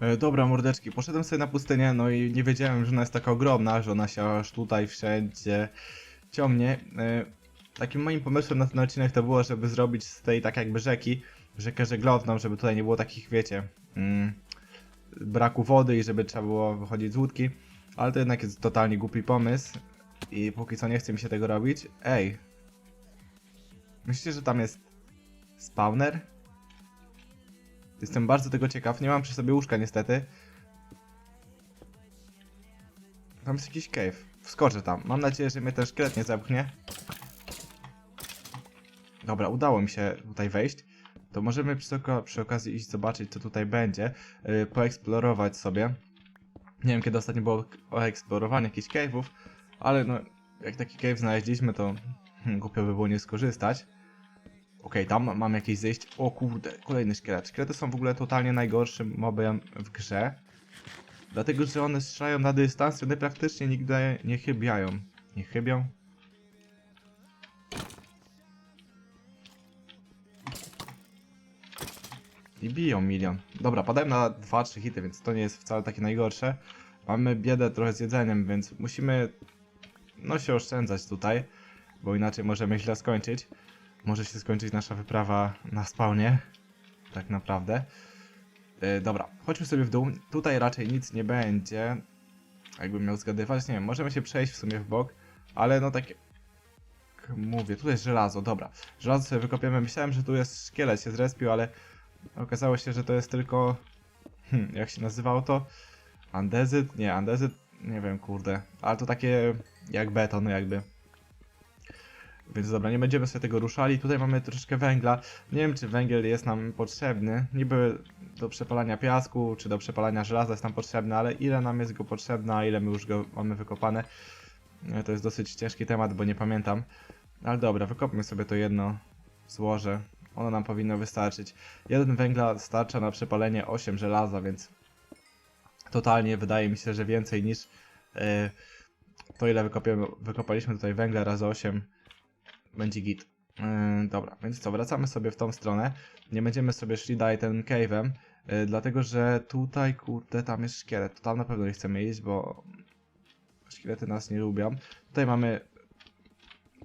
E, dobra, mordeczki, poszedłem sobie na pustynię, no i nie wiedziałem, że ona jest taka ogromna, że ona się aż tutaj wszędzie ciągnie. E, takim moim pomysłem na ten odcinek to było, żeby zrobić z tej tak jakby rzeki, rzekę żeglowną, żeby tutaj nie było takich, wiecie, mm, braku wody i żeby trzeba było wychodzić z łódki. Ale to jednak jest totalnie głupi pomysł i póki co nie chce mi się tego robić. Ej, myślicie, że tam jest spawner? Jestem bardzo tego ciekaw. Nie mam przy sobie łóżka niestety. Tam jest jakiś cave. Wskoczę tam. Mam nadzieję, że mnie ten szkielet nie zepchnie. Dobra, udało mi się tutaj wejść. To możemy przy, oko- przy okazji iść zobaczyć, co tutaj będzie. Yy, poeksplorować sobie. Nie wiem, kiedy ostatnio było eksplorowanie jakichś cave'ów, ale no, jak taki cave znaleźliśmy, to hmm, głupio by było nie skorzystać. Okej, tam mam jakieś zejść. O kurde, kolejny szkielet. Szkielety są w ogóle totalnie najgorszym mobem w grze. Dlatego, że one strzelają na dystans one praktycznie nigdy nie chybiają. Nie chybią? I biją milion. Dobra, padałem na 2-3 hity, więc to nie jest wcale takie najgorsze. Mamy biedę trochę z jedzeniem, więc musimy no się oszczędzać tutaj, bo inaczej możemy źle skończyć. Może się skończyć nasza wyprawa na spawnie. Tak naprawdę. E, dobra, chodźmy sobie w dół. Tutaj raczej nic nie będzie. Jakbym miał zgadywać, nie wiem, możemy się przejść w sumie w bok, ale no takie... Mówię, tutaj jest żelazo, dobra. Żelazo sobie wykopiemy. Myślałem, że tu jest szkielet się zrespił, ale okazało się, że to jest tylko... Hmm, jak się nazywało to? Andezyt? Nie, andezyt, nie wiem, kurde. Ale to takie jak beton jakby. Więc dobra, nie będziemy sobie tego ruszali. Tutaj mamy troszeczkę węgla. Nie wiem, czy węgiel jest nam potrzebny. Niby do przepalania piasku, czy do przepalania żelaza jest nam potrzebny, ale ile nam jest go potrzebne, a ile my już go mamy wykopane, e, to jest dosyć ciężki temat, bo nie pamiętam. Ale dobra, wykopmy sobie to jedno złoże. Ono nam powinno wystarczyć. Jeden węgla starcza na przepalenie 8 żelaza, więc totalnie wydaje mi się, że więcej niż e, to ile wykopiemy, wykopaliśmy tutaj węgla razy 8 będzie git. Yy, dobra, więc co, wracamy sobie w tą stronę. Nie będziemy sobie szli dalej ten cave'em, yy, dlatego że tutaj, kurde, tam jest szkielet. Tam na pewno nie chcemy iść, bo szkielety nas nie lubią. Tutaj mamy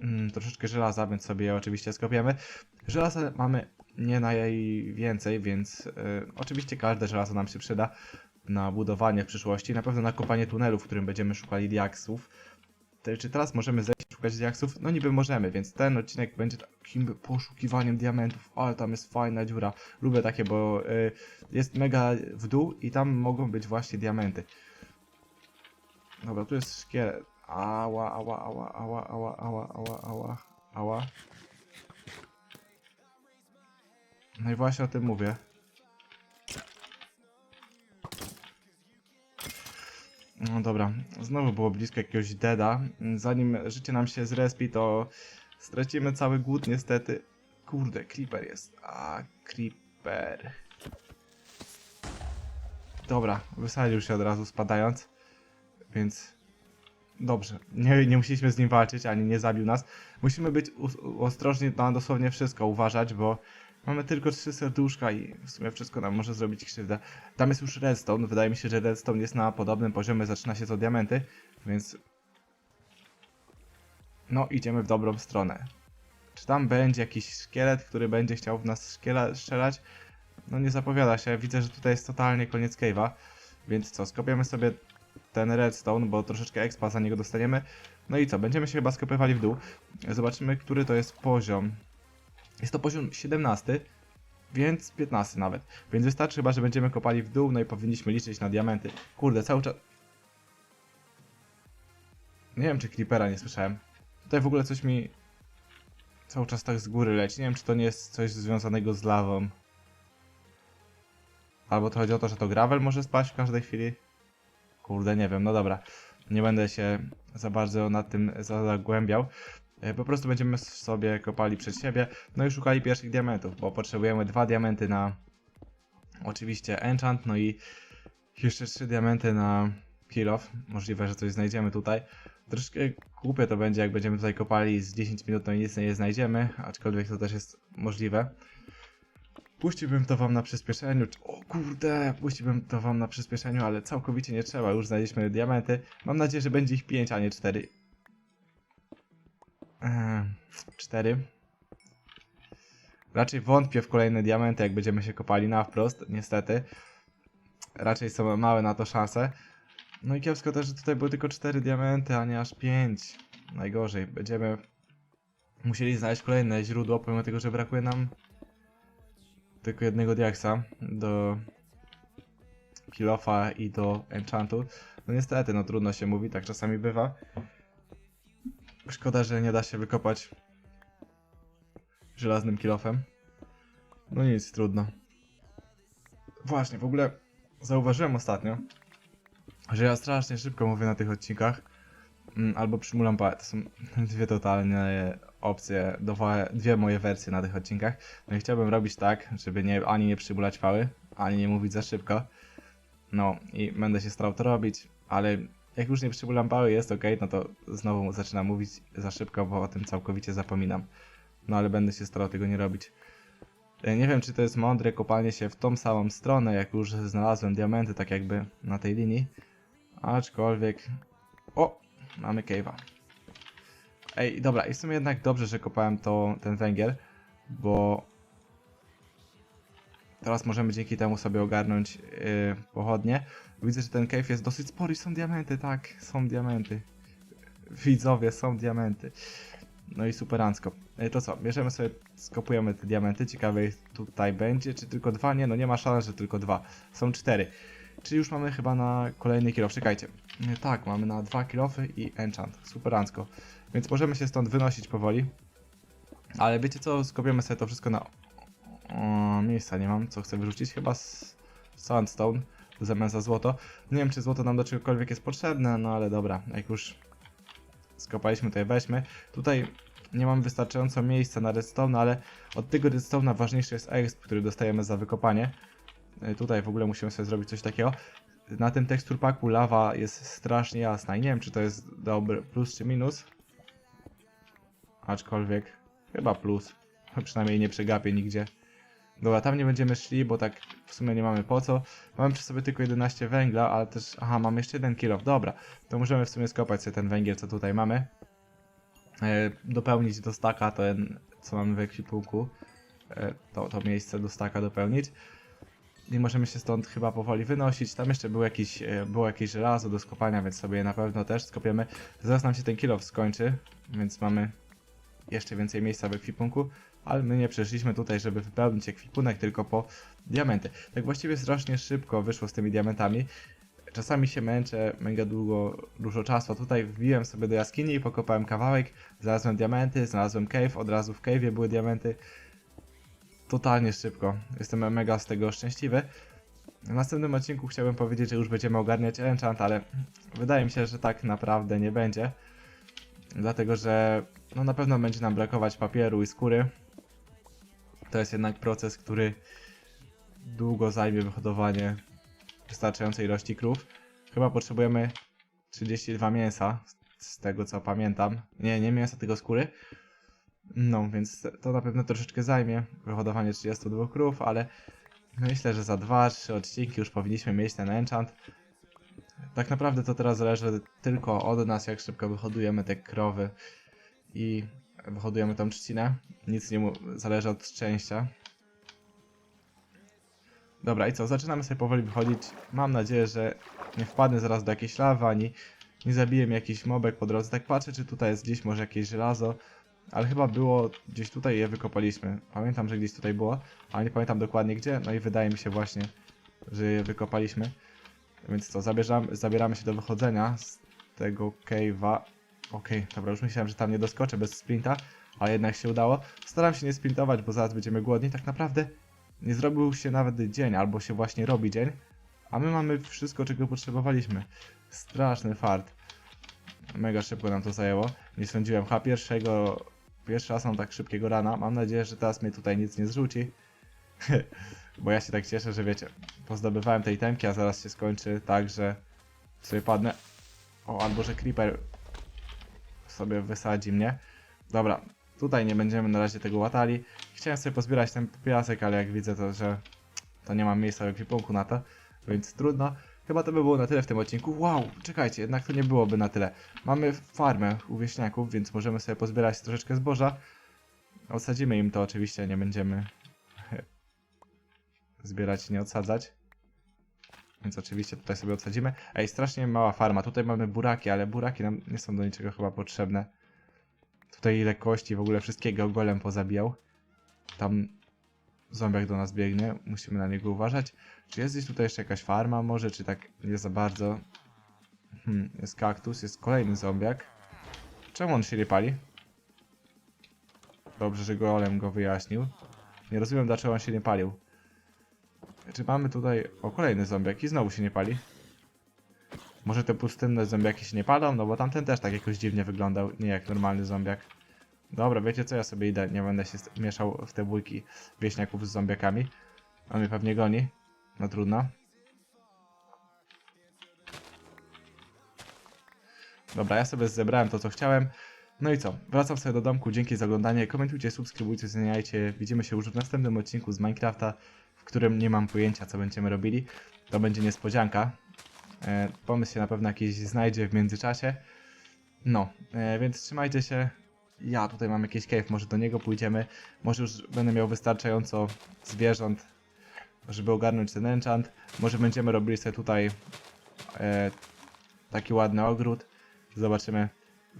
mm, troszeczkę żelaza, więc sobie je oczywiście skopiemy. Żelaza mamy nie najwięcej, więc yy, oczywiście każde żelazo nam się przyda na budowanie w przyszłości. Na pewno na kopanie tunelu, w którym będziemy szukali diaksów. Czy teraz możemy zejść szukać diaksów? No niby możemy, więc ten odcinek będzie takim poszukiwaniem diamentów. Ale tam jest fajna dziura. Lubię takie, bo y, jest mega w dół i tam mogą być właśnie diamenty. Dobra, tu jest szkielet. Ała, ała, ała, ała, ała, ała, ała, ała, ała. No i właśnie o tym mówię. No dobra, znowu było blisko jakiegoś deda. Zanim życie nam się zrespi, to stracimy cały głód niestety. Kurde, creeper jest. A, creeper. Dobra, wysadził się od razu spadając. Więc dobrze, nie, nie musieliśmy z nim walczyć, ani nie zabił nas. Musimy być ostrożni na dosłownie wszystko, uważać, bo mamy tylko trzy serduszka i w sumie wszystko nam może zrobić krzywdę. Tam jest już redstone. Wydaje mi się, że redstone jest na podobnym poziomie, zaczyna się to diamenty, więc. No, idziemy w dobrą stronę. Czy tam będzie jakiś szkielet, który będzie chciał w nas strzelać? No, nie zapowiada się. Widzę, że tutaj jest totalnie koniec cave'a. Więc co, skopiemy sobie ten redstone, bo troszeczkę expa za niego dostaniemy. No i co, będziemy się chyba skopywali w dół. Zobaczymy, który to jest poziom. Jest to poziom 17, więc 15 nawet. Więc wystarczy chyba, że będziemy kopali w dół, no i powinniśmy liczyć na diamenty. Kurde, cały czas... Nie wiem, czy Creepera nie słyszałem. Tutaj w ogóle coś mi... Cały czas tak z góry leci. Nie wiem, czy to nie jest coś związanego z lawą. Albo to chodzi o to, że to gravel może spaść w każdej chwili. Kurde, nie wiem, no dobra. Nie będę się za bardzo nad tym zagłębiał. E, Po prostu będziemy sobie kopali przed siebie, no i szukali pierwszych diamentów, bo potrzebujemy dwa diamenty na oczywiście enchant, no i jeszcze trzy diamenty na kill off. Możliwe, że coś znajdziemy tutaj. Troszkę głupie to będzie, jak będziemy tutaj kopali z 10 minut, no i nic nie znajdziemy, aczkolwiek to też jest możliwe. Puściłbym to wam na przyspieszeniu. O kurde, puściłbym to wam na przyspieszeniu, ale całkowicie nie trzeba. Już znaleźliśmy diamenty. Mam nadzieję, że będzie ich 5, a nie 4. Eee, 4. Raczej wątpię w kolejne diamenty, jak będziemy się kopali na wprost, niestety. Raczej są małe na to szanse. No i kiepsko też, że tutaj były tylko 4 diamenty, a nie aż 5. Najgorzej. Będziemy musieli znaleźć kolejne źródło, pomimo tego, że brakuje nam tylko jednego diaksa do kilofa i do enchantu. No niestety, no trudno się mówi, tak czasami bywa. Szkoda, że nie da się wykopać żelaznym kilofem. No nic, trudno. Właśnie, w ogóle zauważyłem ostatnio, że ja strasznie szybko mówię na tych odcinkach. Mm, Albo przymulam pałę. To są dwie totalne opcje, dwie moje wersje na tych odcinkach. No i chciałbym robić tak, żeby nie, ani nie przymulać pały, ani nie mówić za szybko. No i będę się starał to robić, ale jak już nie przymulam pały, jest ok, no to znowu zaczynam mówić za szybko, bo o tym całkowicie zapominam. No ale będę się starał tego nie robić. E, Nie wiem, czy to jest mądre kopanie się w tą samą stronę, jak już znalazłem diamenty, tak jakby na tej linii. Aczkolwiek... O! Mamy cave'a. Ej, dobra, i w sumie jednak dobrze, że kopałem to, ten węgiel, bo... Teraz możemy dzięki temu sobie ogarnąć yy, pochodnie. Widzę, że ten cave jest dosyć spory, są diamenty, tak, są diamenty. Widzowie, są diamenty. No i superancko. Ej, to co, bierzemy sobie, skopujemy te diamenty, ciekawe tutaj będzie, czy tylko dwa? Nie, no nie ma szans, że tylko dwa. Są cztery. Czyli już mamy chyba na kolejny kilof, czekajcie. Nie, Tak, mamy na dwa kilofy i enchant, superancko. Więc możemy się stąd wynosić powoli. Ale wiecie co, skopiemy sobie to wszystko na... O, miejsca nie mam, co chcę wyrzucić, chyba sandstone w zamian za złoto. Nie wiem, czy złoto nam do czegokolwiek jest potrzebne, no ale dobra, jak już skopaliśmy, je weźmy. Tutaj nie mamy wystarczająco miejsca na redstone, ale od tego redstone'a ważniejszy jest exp, który dostajemy za wykopanie. E, Tutaj w ogóle musimy sobie zrobić coś takiego. Na tym tekstur packu lawa jest strasznie jasna i nie wiem, czy to jest dobry plus czy minus. Aczkolwiek chyba plus. Przynajmniej nie przegapię nigdzie. Dobra, tam nie będziemy szli, bo tak w sumie nie mamy po co. Mamy przy sobie tylko 11 węgla, ale też... Aha, mamy jeszcze jeden kilof, dobra. To możemy w sumie skopać sobie ten węgiel, co tutaj mamy. E, dopełnić do staka ten, co mamy w ekwipunku. E, to, to miejsce do staka dopełnić. I możemy się stąd chyba powoli wynosić. Tam jeszcze był jakiś, e, było jakieś żelazo do skopania, więc sobie je na pewno też skopiemy. Zaraz nam się ten kilof skończy, więc mamy jeszcze więcej miejsca w ekwipunku. Ale my nie przeszliśmy tutaj, żeby wypełnić ekwipunek, tylko po diamenty. Tak właściwie strasznie szybko wyszło z tymi diamentami. Czasami się męczę, mega długo, dużo czasu. Tutaj wbiłem sobie do jaskini i pokopałem kawałek, znalazłem diamenty, znalazłem cave, od razu w cave'ie były diamenty. Totalnie szybko. Jestem mega z tego szczęśliwy. W następnym odcinku chciałbym powiedzieć, że już będziemy ogarniać enchant, ale wydaje mi się, że tak naprawdę nie będzie. Dlatego, że no na pewno będzie nam brakować papieru i skóry. To jest jednak proces, który długo zajmie wyhodowanie wystarczającej ilości krów. Chyba potrzebujemy 32 mięsa, z tego co pamiętam. Nie, nie mięsa, tylko skóry. No, więc to na pewno troszeczkę zajmie wyhodowanie 32 krów, ale myślę, że za 2-3 odcinki już powinniśmy mieć ten enchant. Tak naprawdę to teraz zależy tylko od nas, jak szybko wyhodujemy te krowy i wyhodujemy tą trzcinę. Nic nie mu zależy od szczęścia. Dobra, i co? Zaczynamy sobie powoli wychodzić. Mam nadzieję, że nie wpadnę zaraz do jakiejś lawy, ani nie zabiję mi jakiś mobek po drodze. Tak patrzę, czy tutaj jest gdzieś może jakieś żelazo. Ale chyba było gdzieś tutaj je wykopaliśmy. Pamiętam, że gdzieś tutaj było, ale nie pamiętam dokładnie gdzie. No i wydaje mi się właśnie, że je wykopaliśmy. Więc co, zabierzamy, zabieramy się do wychodzenia z tego cave'a. Okej, dobra, już myślałem, że tam nie doskoczę bez sprinta, ale jednak się udało. Staram się nie sprintować, bo zaraz będziemy głodni. Tak naprawdę nie zrobił się nawet dzień, albo się właśnie robi dzień, a my mamy wszystko, czego potrzebowaliśmy. Straszny fart. Mega szybko nam to zajęło. Nie sądziłem, ha, pierwszego, pierwszy raz mam tak szybkiego rana. Mam nadzieję, że teraz mnie tutaj nic nie zrzuci. Bo ja się tak cieszę, że wiecie, pozdobywałem tej temki, a zaraz się skończy tak, że sobie padnę. O, albo że creeper sobie wysadzi mnie. Dobra, Tutaj nie będziemy na razie tego łatali. Chciałem sobie pozbierać ten piasek, ale jak widzę to, że to nie mam miejsca w ekwipunku na to, więc trudno. Chyba to by było na tyle w tym odcinku. Wow, czekajcie, jednak to nie byłoby na tyle. Mamy farmę u wieśniaków, więc możemy sobie pozbierać troszeczkę zboża. Osadzimy im to oczywiście, nie będziemy zbierać i nie odsadzać. Więc oczywiście tutaj sobie odsadzimy. Ej, strasznie mała farma. Tutaj mamy buraki, ale buraki nam nie są do niczego chyba potrzebne. Tutaj ile kości, w ogóle wszystkiego golem pozabijał. Tam zombiak do nas biegnie, musimy na niego uważać. Czy jest gdzieś tutaj jeszcze jakaś farma może, czy tak nie za bardzo? Hmm, jest kaktus, jest kolejny zombiak. Czemu on się nie pali? Dobrze, że golem go wyjaśnił. Nie rozumiem, dlaczego on się nie palił. Czy mamy tutaj... O, kolejny zombiak i znowu się nie pali. Może te pustynne zombiaki się nie palą? No bo tamten też tak jakoś dziwnie wyglądał, nie jak normalny zombiak. Dobra, wiecie co, ja sobie idę, nie będę się mieszał w te bójki wieśniaków z zombiakami. On mnie pewnie goni. No trudno. Dobra, ja sobie zebrałem to, co chciałem. No i co? Wracam sobie do domku. Dzięki za oglądanie. Komentujcie, subskrybujcie, zmieniajcie. Widzimy się już w następnym odcinku z Minecrafta, w którym nie mam pojęcia, co będziemy robili. To będzie niespodzianka. E, pomysł się na pewno jakiś znajdzie w międzyczasie. No, e, więc trzymajcie się. Ja tutaj mam jakiś cave, może do niego pójdziemy. Może już będę miał wystarczająco zwierząt, żeby ogarnąć ten enchant. Może będziemy robili sobie tutaj e, taki ładny ogród. Zobaczymy.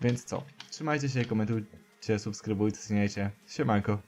Więc co? Trzymajcie się, komentujcie, subskrybujcie, zmieniajcie. Siemanko.